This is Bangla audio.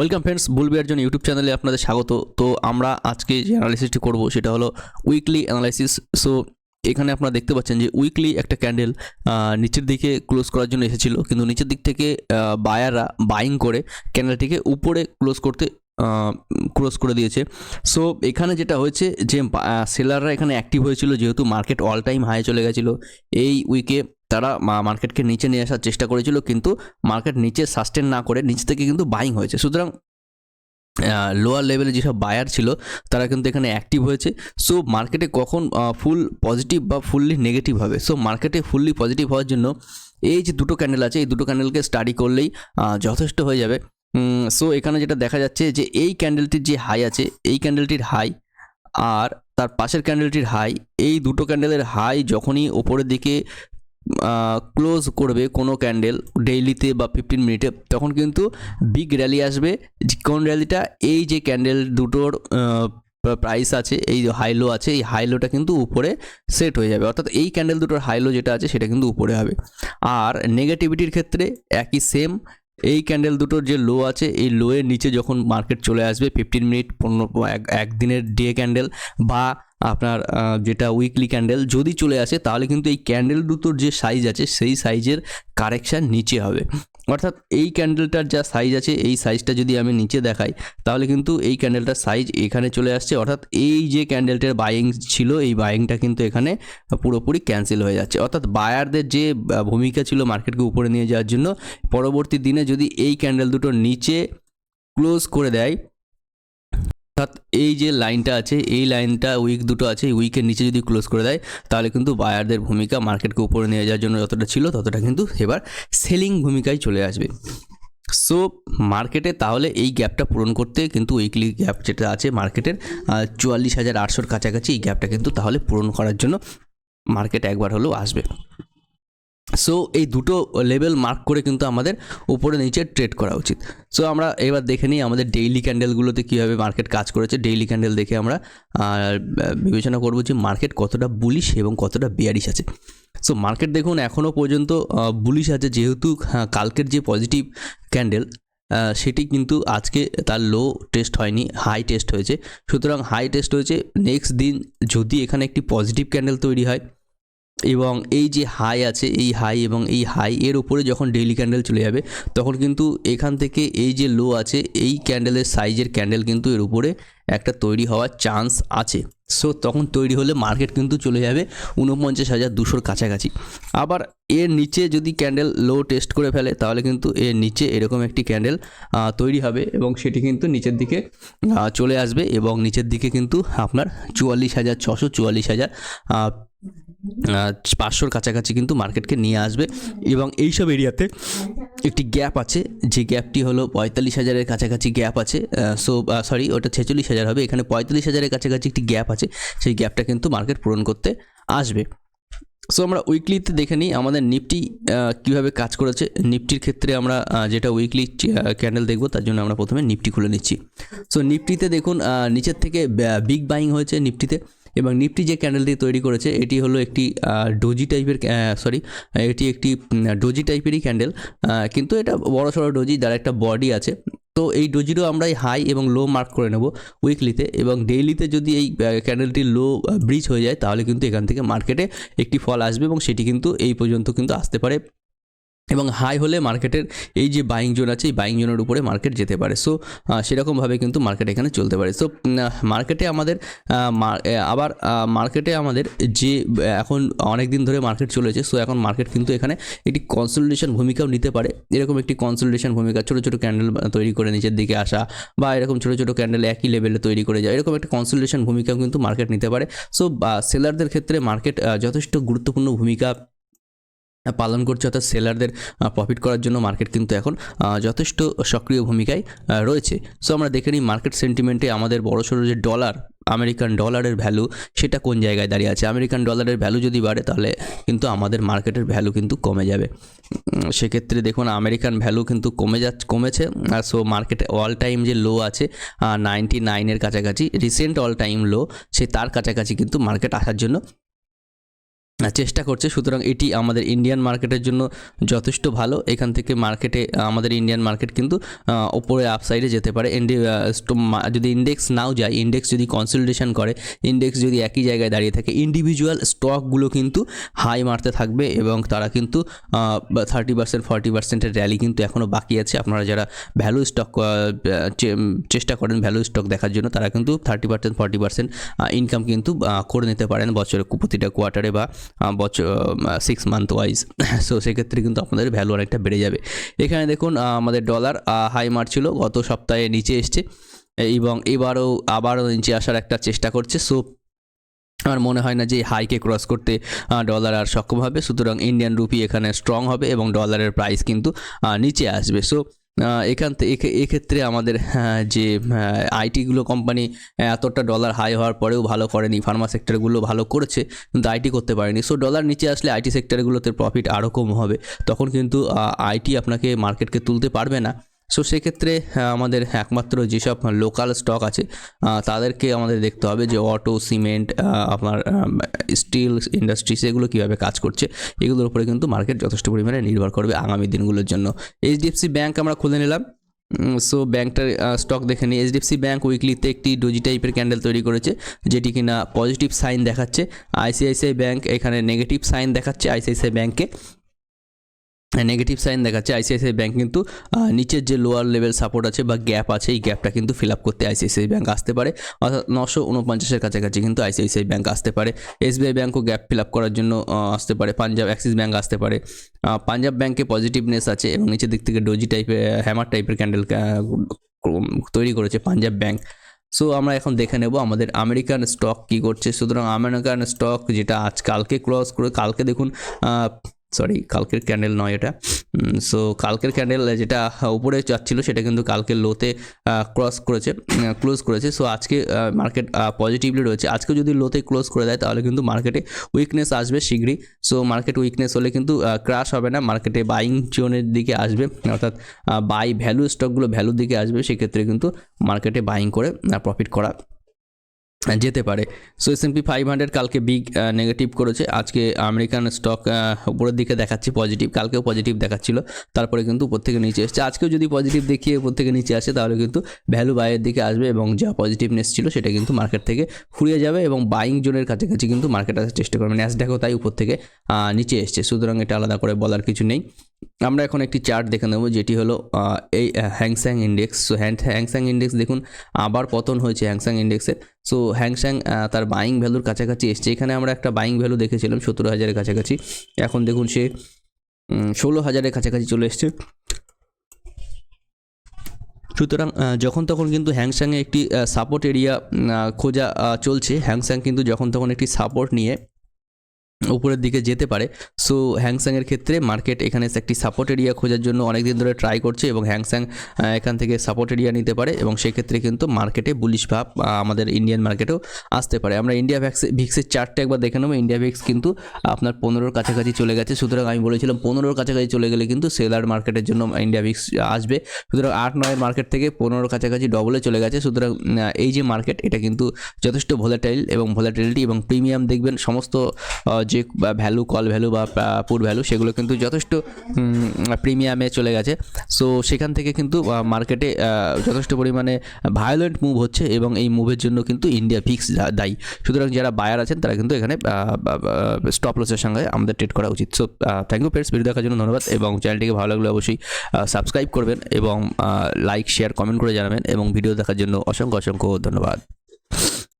ওয়েলকাম ফ্রেন্ডস বুলবিয়ার জন্য ইউটিউব চ্যানেলে আপনাদের স্বাগত। তো আমরা আজকে যে অ্যানালাইসিসটি করব, সেটা হলো উইকলি অ্যানালাইসিস সো এখানে আপনারা দেখতে পাচ্ছেন যে উইকলি একটা ক্যান্ডেল নিচের দিকে ক্লোজ করার জন্য এসেছিল। কিন্তু নিচের দিক থেকে বায়াররা বাইং করে ক্যান্ডেলটিকে উপরে ক্লোজ করতে ক্লোজ করে দিয়েছে। সো এখানে যেটা হয়েছে যে সেলাররা এখানে অ্যাক্টিভ হয়েছিল, যেহেতু মার্কেট অল টাইম হাই চলে গেছিল। এই উইকে তারা মার্কেটকে নিচে নিয়ে আসার চেষ্টা করেছিল, কিন্তু মার্কেট নিচে সাস্টেন না করে নিচ থেকে কিন্তু বাইং হয়েছে। সুতরাং লোয়ার লেভেলে যেসব বায়ার ছিল, তারা কিন্তু এখানে অ্যাক্টিভ হয়েছে। সো মার্কেটে কখন ফুল পজিটিভ বা ফুললি নেগেটিভ হবে? সো মার্কেটে ফুললি পজিটিভ হওয়ার জন্য এই যে দুটো ক্যান্ডেল আছে, এই দুটো ক্যান্ডেলকে স্টাডি করলেই যথেষ্ট হয়ে যাবে। সো এখানে যেটা দেখা যাচ্ছে যে এই ক্যান্ডেলটির যে হাই আছে, এই ক্যান্ডেলটির হাই আর তার পাশের ক্যান্ডেলটির হাই এই দুটো ক্যান্ডেলের হাই যখনই ওপরের দিকে ক্লোজ করবে কোনো ক্যান্ডেল ডেইলিতে বা ফিফটিন মিনিটে তখন কিন্তু বিগ র্যালি আসবে। কোন র্যালিটা এই যে ক্যান্ডেল দুটোর প্রাইস আছে, এই হাইলো আছে, এই হাইলোটা কিন্তু উপরে সেট হয়ে যাবে। অর্থাৎ এই ক্যান্ডেল দুটোর হাইলো যেটা আছে, সেটা কিন্তু উপরে হবে। আর নেগেটিভিটির ক্ষেত্রে একই সেম এই ক্যান্ডেল দুটোর যে লো আছে, এই লোয়ের নিচে যখন মার্কেট চলে আসবে ফিফটিন মিনিট পনেরো একদিনের ডে ক্যান্ডেল বা আপনার যেটা উইকলি ক্যান্ডেল যদি চলে আসে, তাহলে কিন্তু এই ক্যান্ডেল দুটোর যে সাইজ আছে, সেই সাইজের কারেকশান নিচে হবে। অর্থাৎ এই ক্যান্ডেলটার যা সাইজ আছে, এই সাইজটা যদি আমি নিচে দেখাই, তাহলে কিন্তু এই ক্যান্ডেলটার সাইজ এখানে চলে আসছে। অর্থাৎ এই যে ক্যান্ডেলটার বাইং ছিল, এই বাইংটা কিন্তু এখানে পুরোপুরি ক্যান্সেল হয়ে যাচ্ছে। অর্থাৎ বায়ারদের যে ভূমিকা ছিল মার্কেটকে উপরে নিয়ে যাওয়ার জন্য, পরবর্তী দিনে যদি এই ক্যান্ডেল দুটোর নিচে ক্লোজ করে দেয় অর্থাৎ এই যে লাইনটা আছে, এই লাইনটা উইক দুটো আছে, এই উইকের নিচে যদি ক্লোজ করে দেয়, তাহলে কিন্তু বায়ারদের ভূমিকা মার্কেটকে উপরে নিয়ে যাওয়ার জন্য যতটা ছিল, ততটা কিন্তু এবার সেলিং ভূমিকায় চলে আসবে। সো মার্কেটে তাহলে এই গ্যাপটা পূরণ করতে কিন্তু উইকলি গ্যাপ যেটা আছে মার্কেটের চুয়াল্লিশ হাজার আটশোর কাছাকাছি এই গ্যাপটা কিন্তু তাহলে পূরণ করার জন্য মার্কেট একবার হলেও আসবে। সো এই দুটো লেভেল মার্ক করে কিন্তু আমাদের উপরে নিচে ট্রেড করা উচিত। সো আমরা এবার দেখে নিই আমাদের ডেইলি ক্যান্ডেলগুলোতে কীভাবে মার্কেট কাজ করেছে। ডেইলি ক্যান্ডেল দেখে আমরা বিবেচনা করব যে মার্কেট কতটা বুলিশ এবং কতটা বিয়ারিশ আছে। সো মার্কেট দেখুন এখনও পর্যন্ত বুলিশ আছে। যেহেতু কালকের যে পজিটিভ ক্যান্ডেল সেটি কিন্তু আজকে তার লো টেস্ট হয়নি হাই টেস্ট হয়েছে। সুতরাং হাই টেস্ট হয়েছে। নেক্সট দিন যদি এখানে একটি পজিটিভ ক্যান্ডেল তৈরি হয় এবং এই যে হাই আছে, এই হাই এবং এই হাই এর উপরে যখন ডেইলি ক্যান্ডেল চলে যাবে, তখন কিন্তু এখান থেকে এই যে লো আছে, এই ক্যান্ডেলের সাইজের ক্যান্ডেল কিন্তু এর উপরে একটা তৈরি হওয়ার চান্স আছে। সো তখন তৈরি হলে মার্কেট কিন্তু চলে যাবে উনপঞ্চাশ হাজার দুশোর কাছাকাছি। আবার এর নিচে যদি ক্যান্ডেল লো টেস্ট করে ফেলে, তাহলে কিন্তু এর নিচে এরকম একটি ক্যান্ডেল তৈরি হবে এবং সেটি কিন্তু নিচের দিকে চলে আসবে এবং নিচের দিকে কিন্তু আপনার চুয়াল্লিশ হাজার ছশো চুয়াল্লিশ হাজার পাঁচশোর কাছাকাছি কিন্তু মার্কেটকে নিয়ে আসবে। এবং এইসব এরিয়াতে একটি গ্যাপ আছে, যে গ্যাপটি হলো পঁয়তাল্লিশ হাজারের কাছাকাছি গ্যাপ আছে। সো সরি ওটা ছেচল্লিশ হাজার হবে। এখানে পঁয়তাল্লিশ হাজারের কাছাকাছি একটি গ্যাপ আছে, সেই গ্যাপটা কিন্তু মার্কেট পূরণ করতে আসবে। সো আমরা উইকলিতে দেখে নিই আমাদের নিফটি কীভাবে কাজ করেছে। নিফটির ক্ষেত্রে আমরা যেটা উইকলি ক্যান্ডেল দেখব, তার জন্য আমরা প্রথমে নিফটি খুলে নিচ্ছি। সো নিফটিতে দেখুন নিচের থেকে বিগ বাইং হয়েছে নিফটিতে। এবং নিফটি যে ক্যান্ডেলটি তৈরি করেছে, এটি হলো একটি ডোজি টাইপের সরি এটি একটি ডোজি টাইপেরই ক্যান্ডেল কিন্তু এটা বড় সড়ো ডোজি যার একটা বডি আছে। তো এই ডোজিরও আমরা এই হাই এবং লো মার্ক করে নেব উইকলিতে এবং ডেইলিতে যদি এই ক্যান্ডেলটি লো ব্রিজ হয়ে যায়, তাহলে কিন্তু এখান থেকে মার্কেটে একটি ফল আসবে এবং সেটি কিন্তু এই পর্যন্ত কিন্তু আসতে পারে। এবং হাই হলে মার্কেটের এই যে বাইং জোন আছে, এই বাইং জোনের উপরে মার্কেট যেতে পারে। সো সেরকমভাবে কিন্তু মার্কেট এখানে চলতে পারে। সো মার্কেটে আমাদের আবার মার্কেটে আমাদের যে, এখন অনেক দিন ধরে মার্কেট চলেছে সো এখন মার্কেট কিন্তু এখানে একটি কনসোলিডেশন ভূমিকাও নিতে পারে। এরকম একটি কনসোলিডেশন ভূমিকা, ছোটো ছোটো ক্যান্ডেল তৈরি করে নিচের দিকে আসা বা এরকম ছোটো ছোটো ক্যান্ডেল একই লেভেলে তৈরি করে যায় এরকম একটা কনসোলিডেশন ভূমিকাও কিন্তু মার্কেট নিতে পারে। সো সেলারদের ক্ষেত্রে মার্কেট যথেষ্ট গুরুত্বপূর্ণ ভূমিকা পালন করছে অর্থাৎ সেলারদের প্রফিট করার জন্য মার্কেট কিন্তু এখন যথেষ্ট সক্রিয় ভূমিকায় রয়েছে। সো আমরা দেখে নিই মার্কেট সেন্টিমেন্টে আমাদের বড় সড়ো যে ডলার আমেরিকান ডলারের ভ্যালু সেটা কোন জায়গায় দাঁড়িয়ে আছে? আমেরিকান ডলারের ভ্যালু যদি বাড়ে, তাহলে কিন্তু আমাদের মার্কেটের ভ্যালু কিন্তু কমে যাবে। সেক্ষেত্রে দেখুন আমেরিকান ভ্যালু কিন্তু কমে যা কমেছে। আর সো মার্কেটে অল টাইম যে লো আছে নাইনটি নাইনের কাছাকাছি রিসেন্ট অল টাইম লো সে তার কাছাকাছি কিন্তু মার্কেট আসার জন্য চেষ্টা করছে, সুতরাং এটি আমাদের ইন্ডিয়ান মার্কেটের জন্য যথেষ্ট ভালো। এখান থেকে মার্কেটে আমাদের ইন্ডিয়ান মার্কেট কিন্তু ওপরে আপসাইডে যেতে পারে। যদি ইন্ডেক্স নাও যায় ইন্ডেক্স যদি কনসলিডেশন করে ইন্ডেক্স যদি একই জায়গায় দাঁড়িয়ে থাকে ইন্ডিভিজুয়াল স্টকগুলো কিন্তু হাই মারতে থাকবে এবং তারা কিন্তু থার্টি পার্সেন্ট ফর্টি পার্সেন্টের র্যালি কিন্তু এখনও বাকি আছে। আপনারা যারা ভ্যালু স্টক চেষ্টা করেন ভ্যালু স্টক দেখার জন্য, তারা কিন্তু thirty percent forty percent income কিন্তু করে নিতে পারেন বছরে, প্রতিটা কোয়ার্টারে বা বছর সিক্স মান্থ ওয়াইজ সো সেক্ষেত্রে কিন্তু আপনাদের ভ্যালু অনেকটা বেড়ে যাবে। এখানে দেখুন আমাদের ডলার হাই মারছিল, গত সপ্তাহে নিচে এসছে। এবং এবারও আবারও নিচে আসার একটা চেষ্টা করছে। সো আমার মনে হয় না যে হাইকে ক্রস করতে ডলার আর সক্ষম হবে। সুতরাং ইন্ডিয়ান রুপি এখানে স্ট্রং হবে এবং ডলারের প্রাইস কিন্তু নিচে আসবে। সো এখান থেকে এক্ষেত্রে আমাদের যে আইটিগুলো কোম্পানি এতটা ডলার হাই হওয়ার পরেও ভালো করেনি ফার্মা সেক্টরগুলো ভালো করেছে, কিন্তু আইটি করতে পারেনি। সো ডলার নিচে আসলে আইটি সেক্টরগুলোতে প্রফিট আরও কম হবে। তখন কিন্তু আইটি আপনাকে মার্কেটকে তুলতে পারবে না। সো সেক্ষেত্রে আমাদের একমাত্র যেসব লোকাল স্টক আছে তাদেরকে আমাদের দেখতে হবে যে অটো সিমেন্ট আপনার স্টিল ইন্ডাস্ট্রি সেগুলো কীভাবে কাজ করছে, এগুলোর উপরে কিন্তু মার্কেট যথেষ্ট পরিমাণে নির্ভর করবে আগামী দিনগুলোর জন্য। এইচডিএফসি ব্যাঙ্ক আমরা খুলে নিলাম। সো ব্যাংকটার স্টক দেখে নিই। এইচডিএফসি ব্যাঙ্ক উইকলিতে একটি ডোজি টাইপের ক্যান্ডেল তৈরি করেছে, যেটি কিনা পজিটিভ সাইন দেখাচ্ছে। আইসিআইসিআই ব্যাঙ্ক এখানে নেগেটিভ সাইন দেখাচ্ছে আইসিআইসিআই ব্যাংকে নেগেটিভ সাইন দেখাচ্ছে আইসিআইসিআই ব্যাঙ্ক কিন্তু নিচের যে লোয়ার লেভেল সাপোর্ট আছে বা গ্যাপ আছে, এই গ্যাপটা কিন্তু ফিল আপ করতে আইসিআইসিআই ব্যাংক আসতে পারে। অর্থাৎ নশো উনপঞ্চাশের কাছাকাছি কিন্তু আইসিআইসিআই ব্যাংক আসতে পারে। এসবিআই ব্যাঙ্কও গ্যাপ ফিল আপ করার জন্য আসতে পারে। পাঞ্জাব অ্যাক্সিস ব্যাঙ্ক আসতে পারে। পাঞ্জাব ব্যাঙ্কে পজিটিভনেস আছে এবং নিচের দিক থেকে ডোজি টাইপের হ্যামার টাইপের ক্যান্ডেল তৈরি করেছে পাঞ্জাব ব্যাঙ্ক সো আমরা এখন দেখে নেব আমাদের আমেরিকান স্টক কি করছে। সুতরাং আমেরিকান স্টক যেটা আজ কালকে ক্রস করে, কালকে দেখুন সরি কালকের ক্যান্ডেল নয় এটা। সো কালকের ক্যান্ডেল যেটা উপরে যাচ্ছিল, সেটা কিন্তু কালকে লোতে ক্রস করেছে ক্লোজ করেছে। সো আজকে মার্কেট পজিটিভলি রয়েছে। আজকে যদি লোতে ক্লোজ করে দেয়, তাহলে কিন্তু মার্কেটে উইকনেস আসবে শীঘ্রই। সো মার্কেট উইকনেস হলে কিন্তু ক্রাশ হবে না। মার্কেটে বাইং জোনের দিকে আসবে, অর্থাৎ বাই ভ্যালু স্টকগুলো ভ্যালুর দিকে আসবে। সেক্ষেত্রে কিন্তু মার্কেটে বাইং করে প্রফিট করা যেতে পারে। সো এমপি ফাইভ হান্ড্রেড কালকে বিগ নেগেটিভ করেছে। আজকে আমেরিকান স্টক উপরের দিকে দেখাচ্ছে পজিটিভ কালকেও পজিটিভ দেখাচ্ছিল। তারপরে কিন্তু উপর থেকে নিচে এসছে। আজকেও যদি পজিটিভ দেখিয়ে উপর থেকে নিচে আসে, তাহলে কিন্তু ভ্যালু বাইয়ের দিকে আসবে এবং যা পজিটিভনেস ছিল, সেটা কিন্তু মার্কেট থেকে ফুরিয়ে যাবে এবং বাইং জোনের কাছাকাছি কিন্তু মার্কেট আসার চেষ্টা করবে। ন্যাসডাকও তাই উপর থেকে নিচে এসছে। সুতরাং এটা আলাদা করে বলার কিছু নেই। আমরা এখন একটি চার্ট দেখে নেব, যেটি হলো এই Hang Seng index so Hang Seng index দেখুন, আবার পতন হয়েছে হ্যাংস্যাং ইন্ডেক্সের সো হ্যাংস্যাং তার বাইং ভ্যালুর কাছাকাছি এসছে। এখানে আমরা একটা বাইং ভ্যালু দেখেছিলাম, সতেরো হাজারের কাছাকাছি। এখন দেখুন সে ষোলো হাজারের কাছাকাছি চলে এসছে। সুতরাং যখন তখন কিন্তু হ্যাংস্যাংয়ে একটি সাপোর্ট এরিয়া খোঁজা চলছে। হ্যাংস্যাং কিন্তু যখন তখন একটি সাপোর্ট নিয়ে উপরের দিকে যেতে পারে। সো হ্যাংস্যাংয়ের ক্ষেত্রে মার্কেট এখানে একটি সাপোর্ট এরিয়া খোঁজার জন্য অনেক দিন ধরে ট্রাই করছে এবং হ্যাংস্যাং এখান থেকে সাপোর্ট এরিয়া নিতে পারে এবং সেক্ষেত্রে কিন্তু মার্কেটে বুলিশ ভাব আমাদের ইন্ডিয়ান মার্কেটেও আসতে পারে। আমরা ইন্ডিয়া ভ্যাক্স ভিক্সের চার্টটা একবার দেখে নেব। ইন্ডিয়া ভিক্স কিন্তু আপনার পনেরোর কাছাকাছি চলে গেছে। সুতরাং আমি বলেছিলাম পনেরোর কাছাকাছি চলে গেলে কিন্তু সেলার মার্কেটের জন্য ইন্ডিয়া ভিক্স আসবে। সুতরাং আট, নয়ের মার্কেট থেকে পনেরোর কাছাকাছি ডবলে চলে গেছে। সুতরাং এই যে মার্কেট এটা কিন্তু যথেষ্ট ভোলাটাইল এবং ভোলাটিলিটি এবং প্রিমিয়াম দেখবেন। সমস্ত যে ভ্যালু কল ভ্যালু বা পুর ভ্যালু সেগুলো কিন্তু যথেষ্ট প্রিমিয়ামে চলে গেছে। সো সেখান থেকে কিন্তু মার্কেটে যথেষ্ট পরিমাণে ভায়োলেন্ট মুভ হচ্ছে এবং এই মুভের জন্য কিন্তু ইন্ডিয়া ফিক্স দায়ী। সুতরাং যারা বায়ার আছেন, তারা কিন্তু এখানে স্টপ লসের সঙ্গে আমাদের ট্রেড করা উচিত। So thank you friends video দেখার জন্য ধন্যবাদ এবং চ্যানেলটিকে ভালো লাগলে অবশ্যই সাবস্ক্রাইব করবেন এবং লাইক শেয়ার কমেন্ট করে জানাবেন এবং ভিডিও দেখার জন্য অসংখ্য অসংখ্য ধন্যবাদ।